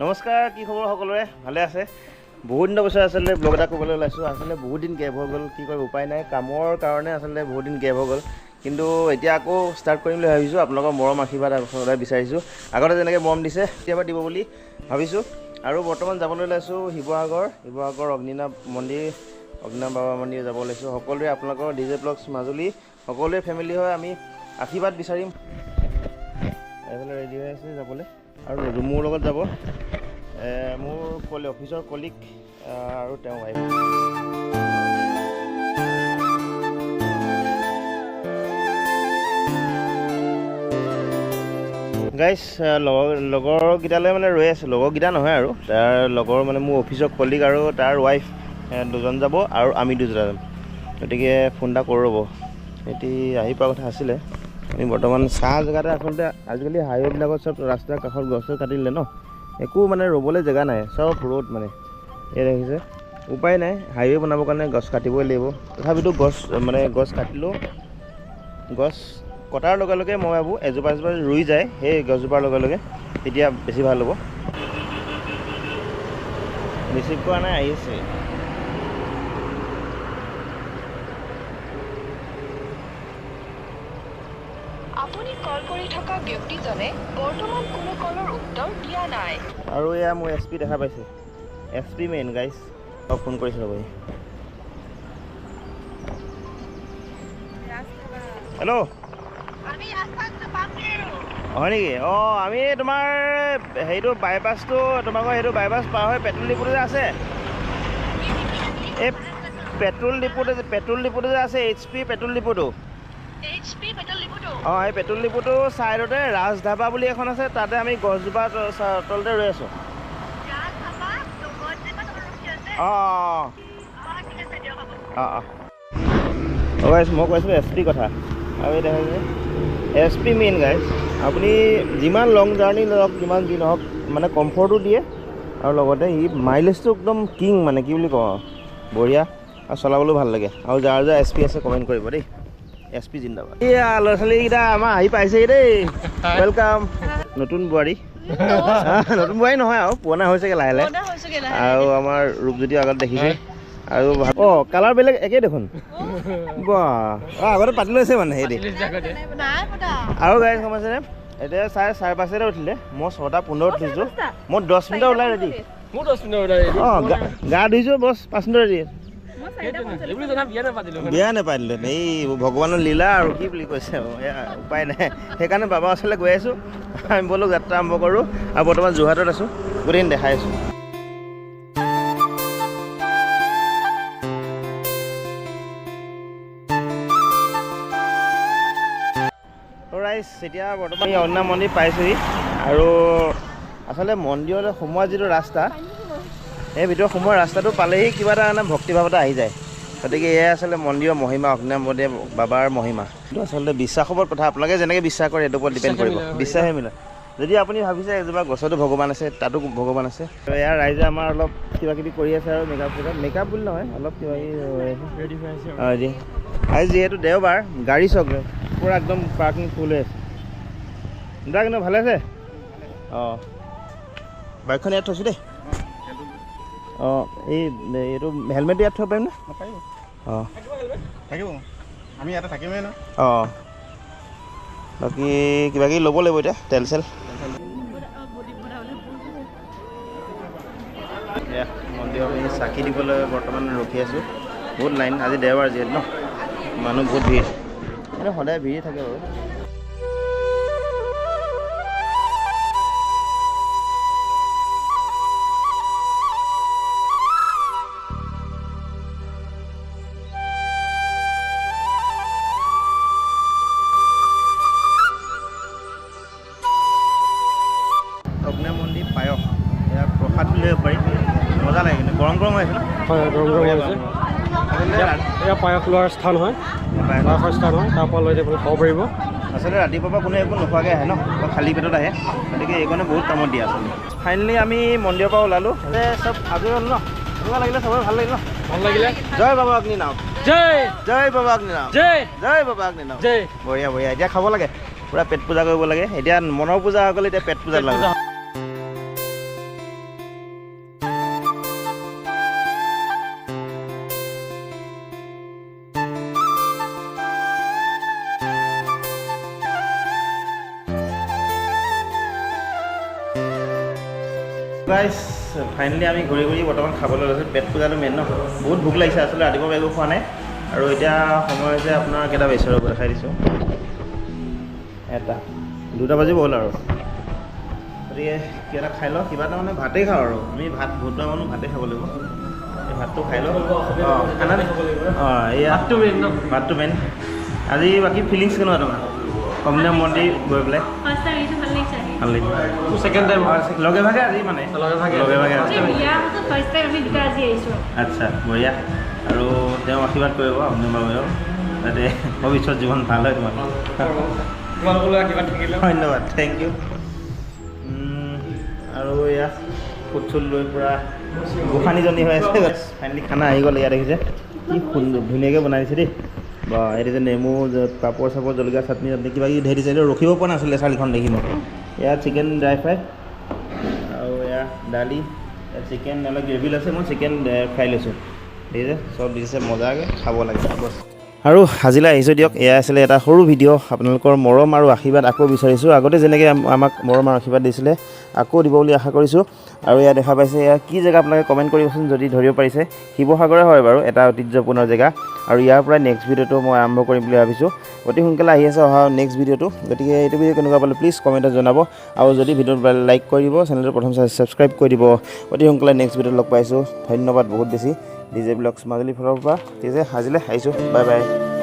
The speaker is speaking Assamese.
নমস্কাৰ কি খবৰ সকলোৰে? ভালে আছে? বহুত দিনৰ পিছত আচলতে ব্লগ এটা কৰিবলৈ ওলাইছোঁ। আচলতে বহুত দিন গেপ হৈ গ'ল কি কৰিব উপায় নাই। কামৰ কাৰণে আচলতে বহুত দিন গেপ হৈ গ'ল। কিন্তু এতিয়া আকৌ ষ্টাৰ্ট কৰিম বুলি ভাবিছোঁ। আপোনালোকৰ মৰম আশীৰ্বাদ সদায় বিচাৰিছোঁ। আগতে যেনেকৈ মৰম দিছে কেতিয়াবা দিব বুলি ভাবিছোঁ। আৰু বৰ্তমান যাবলৈ ওলাইছোঁ শিৱসাগৰ। শিৱসাগৰ অগ্নিনাভ মন্দিৰ অগ্নিনাভ বাবা মন্দিৰ যাব ওলাইছোঁ সকলোৱে আপোনালোকৰ ডি জে ব্লগছ মাজুলী সকলোৱে ফেমিলি হৈ আমি আশীৰ্বাদ বিচাৰিম। এইফালে ৰেডি হৈ আছে যাবলৈ। আৰু মোৰ লগত যাব। মোৰ কলি অফিচৰ কলিগ আৰু তেওঁ ৱাইফ গাইজ লগৰ লগৰকেইটালৈ মানে ৰৈ আছোঁ। লগৰকেইটা নহয় আৰু। তাৰ লগৰ মানে মোৰ অফিচৰ কলিগ আৰু তাৰ ৱাইফ দুজন যাব আৰু আমি দুজন যাম। গতিকে ফোন এটা কৰোঁ ৰ'ব। সিহঁতি আহি পোৱা কথা আছিলে। আমি বৰ্তমান চাহ জেগাতে আচলতে আজিকালি হাইৱেবিলাকত চব ৰাস্তাৰ কাষত গছ চছ কাটি দিলে ন? একো মানে ৰ'বলৈ জেগা নাই চব ৰ'দ মানে। এই দেখিছে। উপায় নাই হাইৱে বনাবৰ কাৰণে গছ কাটিবই লাগিব। তথাপিতো গছ মানে গছ কাটিলেও গছ কটাৰ লগে লগে মই ভাবোঁ এজোপা এজোপা ৰুই যায় সেই গছজোপাৰ লগে লগে তেতিয়া বেছি ভাল হ'ব। ৰিচিভ কৰা নাই আহি আপুনি কল কৰি থকা ব্যক্তিজনে বৰ্তমান কোনো কলৰ উত্তৰ দিয়া নাই। আৰু এয়া মোৰ এছ পি দেখা পাইছে। এছ পি মেইন গাইজ অঁ ফোন কৰিছে ৰ'ব সি। হেল্ল' হয় নেকি? অঁ আমি তোমাৰ হেৰিটো বাইপাছটো তোমালোকৰ সেইটো বাইপাছ পাৰ হৈ পেট্ৰল ডিপুটো যে আছে। এই পেট্ৰল ডিপুটো যে পেট্ৰল ডিপুটো যে আছে এইচ পি পেট্ৰল ডিপুটো অঁ এই পেট্ৰল ডিপুটো ছাইডতে ৰাজ ধাবা বুলি এখন আছে তাতে আমি গছজোপা তলতে ৰৈ আছোঁ। অঁ অঁ অঁ মই কৈছোঁ এছ পি কথা। আৰু দেখা যে এছ পি মেইন গাইজ আপুনি যিমান লং জাৰ্ণি লওক যিমান যি নহওক মানে কমফৰ্টো দিয়ে। আৰু লগতে ই মাইলেজটো একদম কিং মানে কি বুলি কওঁ বঢ়িয়া। আৰু চলাবলৈও ভাল লাগে। আৰু যাৰ যাৰ এছ পি আছে কমেণ্ট কৰিব দেই। এছ পি জিন্দাবাদ। এয়া ল'ৰা ছোৱালীকেইটা আমাৰ আহি পাইছেহি দেই। ৱেলকাম নতুন বোৱাৰী। নতুন বোৱাৰী। নহয় আৰু পুৰণা হৈছেগৈ লাহে লাহে। আৰু আমাৰ ৰূপজ্যোতি আগত দেখিছে। আৰু অঁ কালাৰ বেলেগ একেই দেখোন। বাহ। অঁ আগতে পাতি লৈছে মানে সেই আৰু গাড়ী সোমাইছেনে এতিয়া চাৰে চাৰে পাঁচটা উঠিলে। মই ছটা পোন্ধৰ উঠিছোঁ। মই দহ মিনিটৰ ওলাই ৰেডি মোৰ দহ মিনিট ওলাই অঁ গা ধুইছোঁ বছ পাঁচ মিনিটৰ ৰেডি বিয়া নাপাতিলো এই ভগৱানৰ লীলা আৰু কি বুলি কৈছে উপায় নাই। সেইকাৰণে বাবা ওচৰলৈ গৈ আছোঁ। আমি বোলো যাত্ৰা আৰম্ভ কৰোঁ আৰু বৰ্তমান যোৰহাটত আছোঁ। গোটেইদিন দেখাই আছোঁ। ৰাইজ এতিয়া বৰ্তমান অন্য মন্দিৰ পাইছোঁহি। আৰু আচলতে মন্দিৰলৈ সোমোৱা যিটো ৰাস্তা সেই ভিতৰত সোমোৱা ৰাস্তাটো পালেহি কিবা এটা মানে ভক্তিভাৱ এটা আহি যায়। গতিকে এয়াই আচলতে মন্দিৰৰ মহিমা অগ্নিনামদেৱ বাবাৰ মহিমা। এইটো আচলতে বিশ্বাসৰ ওপৰত কথা আপোনালোকে যেনেকৈ বিশ্বাস কৰে সেইটোৰ ওপৰত ডিপেণ্ড কৰিব। বিশ্বাসে মিলাই, বিশ্বাসে মিলে যদি আপুনি ভাবিছে এজোপা গছতো ভগৱান আছে তাতো ভগৱান আছে। এয়া ৰাইজে আমাৰ অলপ কিবা কিবি কৰি আছে আৰু মেকআপ চেকআপ মেকআপ বুলি নহয় অলপ কিবা কিবি ৰেডি আজি যিহেতু দেওবাৰ গাড়ী চক পূৰা একদম পাৰ্কিং ফুল হৈ আছে। দাদা কিন্তু ভালে আছে? অঁ। বাইকখন ইয়াত থৈছোঁ দেই। অঁ এই এইটো হেলমেট ইয়াত থ'ব পাৰিম নে? অঁ। থাকিব আমি ইয়াতে থাকিমেই ন? অঁ। বাকী কিবা কিবি ল'ব লাগিব এতিয়া তেল চেল? এয়া মন্দিৰত এই চাকি দিবলৈ বৰ্তমান ৰখি আছোঁ। বহুত লাইন আজি দেওবাৰ যিহেতু ন? মানুহ বহুত ভিৰ। কিন্তু সদায় ভিৰ থাকে বাৰু। অগ্নি মন্দিৰ পায়স। এয়া প্ৰসাদ বুলি ক'ব পাৰি। মজা লাগে কিন্তু গৰম গৰম হৈ আছে হয় গৰম গৰম হৈছে আচলতে এয়া পায়স লোৱাৰ স্থান হয়। পায়স- পায়সৰ স্থান হয়। তাৰ পৰা লৈ আপুনি খাব পাৰিব। আচলতে ৰাতিপুৱাৰ পৰা কোনো একো নোখোৱাকৈ আহে ন? বা খালী পেটত আহে। গতিকে এইখনে বহুত কামত দিয়ে আচলতে। ফাইনেলি আমি মন্দিৰৰ পৰা ওলালোঁ। চব আজৰি হ'ল ন? কেনেকুৱা লাগিলে চবৰে ভালো লাগিল ন? ভালো লাগিলে। জয় বাবা অগ্নি নাও জয়! জয় বাবা অগ্নিনাভ জয়! জয় বাবা অগ্নিনাভ জয়! বঢ়িয়া বঢ়িয়া। এতিয়া খাব লাগে। পূৰা পেট পূজা কৰিব লাগে। এতিয়া মনৰ পূজা হৈ গ'লে এতিয়া পেট পূজা লাগে। গাইছ ফাইনেলি আমি ঘূৰি ঘূৰি বৰ্তমান খাবলৈ লৈছোঁ। পেট পূজাটো মেইন ন? বহুত ভোক লাগিছে আচলতে ৰাতিপুৱা একো খোৱা নাই। আৰু এতিয়া সময় হৈছে আপোনাৰ কেইটা বাজিছে ৰ'ব দেখাই দিছোঁ। এটা দুটা বাজিব হ'ল আৰু। গতিকে কিবা এটা খাই লওঁ কিবা এটা মানে ভাতেই খাওঁ আৰু। আমি ভাত ভোটোৱা মানুহ ভাতেই খাব লাগিব। এই ভাতটো খাই লওঁ। অঁ খানা অঁ এয়া ভাতটো মেইন ভাতটো মেইন আজি বাকী ফিলিংছ কেনেকুৱা তোমাৰ? কমদিনা মন্দিৰ গৈ পেলাই। ভাল লাগিছে ছেকেণ্ড টাইম লগে ভাগে আজি মানে? লগে ভাগে। লগে ভাগে আচ্ছা বঢ়িয়া। আৰু তেওঁ আশীৰ্বাদ কৰিব আপুনি বাবেও। যাতে ভৱিষ্যত জীৱন ভাল হয় ধন্যবাদ থেংক ইউ আৰু এয়া ফুট চুট লৈ পূৰা গোসানীজনী হৈ আছে। ফাইনেলি খানা আহি গ'ল ইয়াত দেখিছে। কি ধুনীয়াকৈ বনাই দিছে দেই। বা এইটো যে নেমু পাপৰ চাপৰ জলকীয়া চাটনি চাটনি কিবা কিবি ধেৰ দিছে। ৰখিব পৰা নাছিলে চাৰিখন দেখি মই এয়া চিকেন ড্ৰাই ফ্ৰাই আৰু এয়া দালি চিকেন অলপ গ্ৰেভি লৈছে মই চিকেন ফ্ৰাই লৈছোঁ। দেখিছে? চব দিছে মজাকৈ খাব লাগে। বছ। আৰু আজিলৈ আহিছোঁ দিয়ক এয়া আছিলে এটা সৰু ভিডিঅ' আপোনালোকৰ মৰম আৰু আশীৰ্বাদ আকৌ বিচাৰিছোঁ। আগতে যেনেকৈ আম- আমাক মৰম আৰু আশীৰ্বাদ দিছিলে আকৌ দিব বুলি আশা কৰিছোঁ। আৰু এয়া দেখা পাইছে এয়া কি জেগা আপোনালোকে কমেণ্ট কৰিবচোন যদি ধৰিব পাৰিছে। শিৱসাগৰে হয় বাৰু, এটা ঐতিহ্যপূৰ্ণ জেগা। আৰু ইয়াৰ পৰা নেক্সট ভিডিঅ'টো মই আৰম্ভ কৰিম বুলি ভাবিছোঁ। অতি সোনকালে আহি আছে অহা নেক্সট ভিডিঅ'টো। গতিকে এইটো ভিডিঅ' কেনেকুৱা পালে প্লিজ কমেণ্টত জনাব। আৰু যদি ভিডিঅ'টো লাইক কৰি দিব চেনেলটো প্ৰথম ছাবস্ক্ৰাইব কৰি দিব। অতি সোনকালে নেক্সট ভিডিঅ'ত লগ পাইছোঁ। ধন্যবাদ বহুত বেছি। ডি জে ব্লগছ মাজুলী ফালৰ পৰা। ঠিক আছে, আজিলৈ আহিছোঁ বাই বাই